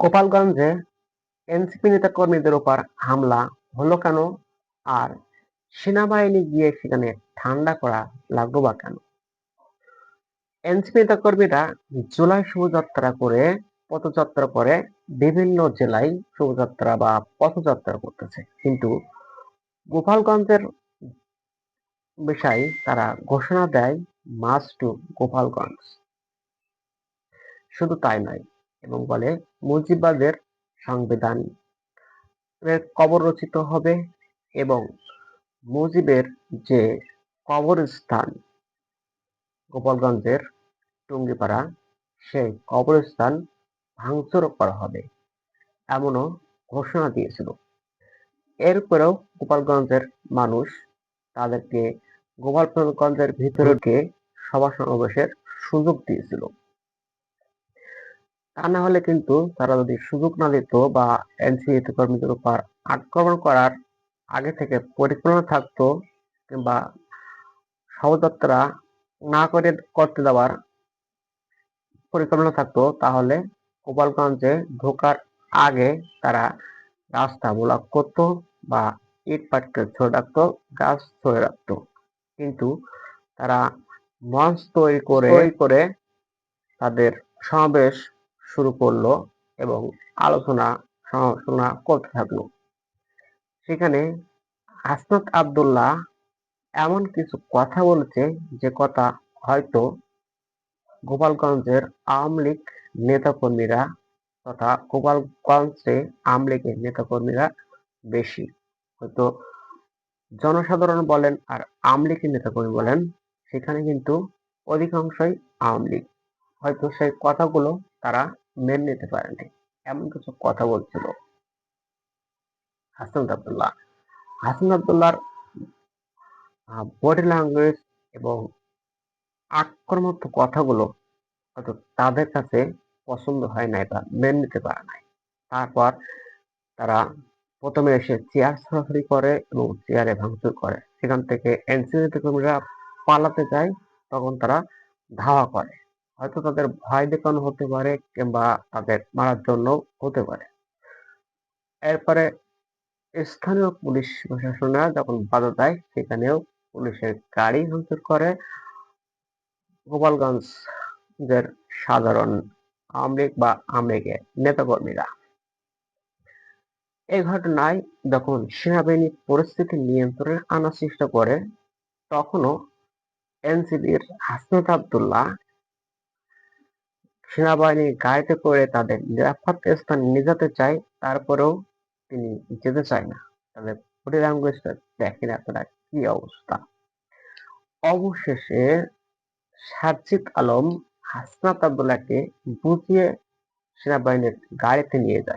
গোপালগঞ্জে এনসিপি নেতা কর্মীদের উপর হামলা হলো কেন? আর সেনাবাহিনী গিয়ে সেখানে ঠান্ডা করা লাগল বা কেন? এনসিপি নেতা কর্মীরা জুলাই শোভাযাত্রা করে পথযাত্রা করে বিভিন্ন জেলায় শোভাযাত্রা বা পথযাত্রা করতেছে। কিন্তু গোপালগঞ্জের বিষয় তারা ঘোষণা দেয় মাস টু গোপালগঞ্জ শুধু তাই নয়, এবং বলে মুজিবাদের সংবিধান কবর রচিত হবে এবং মুজিবের যে কবরস্থান গোপালগঞ্জের টুঙ্গিপাড়া, সেই কবরস্থান ভাঙচুর করা হবে এমনও ঘোষণা দিয়েছিল। এরপরেও গোপালগঞ্জের মানুষ তাদেরকে গোপালগঞ্জের ভিতরে গিয়ে সভা সমাবেশের সুযোগ দিয়েছিল। তা না হলে কিন্তু তারা যদি সুযোগ না দিত বা এনসিএ কর্মীদের উপর আক্রমণ করার আগে থেকে পরিকল্পনা থাকতো কিংবা শবযাত্রা না করে করতে দেওয়ার পরিকল্পনা থাকতো, তাহলে গোপালগঞ্জে ঢোকার আগে তারা রাস্তা ব্লক করতো বা ইট পাটকে ছড়ে রাখতো, গাছ ছড়ে রাখতো। কিন্তু তারা মঞ্চ তৈরি করে তৈরি করে তাদের সমাবেশ শুরু করল এবং আলোচনা সমালোচনা করতে থাকল। সেখানে হাসনাত আব্দুল্লাহ এমন কিছু কথা বলেছে যে কথা হয়তো গোপালগঞ্জের আওয়ামী লীগ নেতাকর্মীরা তথা গোপালগঞ্জে আওয়ামী লীগের নেতাকর্মীরা বেশি। হয়তো জনসাধারণ বলেন আর আওয়ামী লীগের নেতাকর্মী বলেন সেখানে কিন্তু অধিকাংশই আওয়ামী লীগ। হয়তো সেই কথাগুলো তারা মেনে নিতে পারেনি এমন কিছু কথা বলছিল হাসান আব্দুল্লাহ। হাসান আব্দুল্লাহর বডি ল্যাঙ্গুয়েজ এবং আক্রমণাত্মক কথাগুলো হয়তো তাদের কাছে পছন্দ হয় নাই বা মেনে নিতে পারে নাই। তারপর তারা প্রথমে এসে চেয়ার ছড়াছড়ি করে এবং চেয়ারে ভাঙচুর করে। সেখান থেকে এনসিপি কর্মীরা পালাতে যায়, তখন তারা ধাওয়া করে। হয়তো তাদের ভয় দেখানো হতে পারে কিংবা তাদের মারার জন্য হতে পারে। এরপরে স্থানীয় পুলিশ প্রশাসনরা যখন বাধা দেয়, সেখানেও পুলিশের গাড়ি ভাঙচুর করে। গোপালগঞ্জের সাধারণ আওয়ামী লীগ বা আওয়ামী লীগের নেতাকর্মীরা। এই ঘটনায় যখন সেনাবাহিনী পরিস্থিতি নিয়ন্ত্রণে আনার চেষ্টা করে, তখনও এনসিবির হাসনাত আবদুল্লাহ সেনাবাহিনীর গাড়িতে করে তাদের নিরাপদ স্থানে নিয়ে যেতে চায়, তারপরেও তিনি যেতে চায় না। তাদের বডি ল্যাঙ্গুয়েজটা দেখেন আপনারা কি অবস্থা? অবশেষে সাজিদ আলম হাসনাত আবদুল্লাহকে বুঝিয়ে সেনাবাহিনীর গাড়িতে নিয়ে যায়।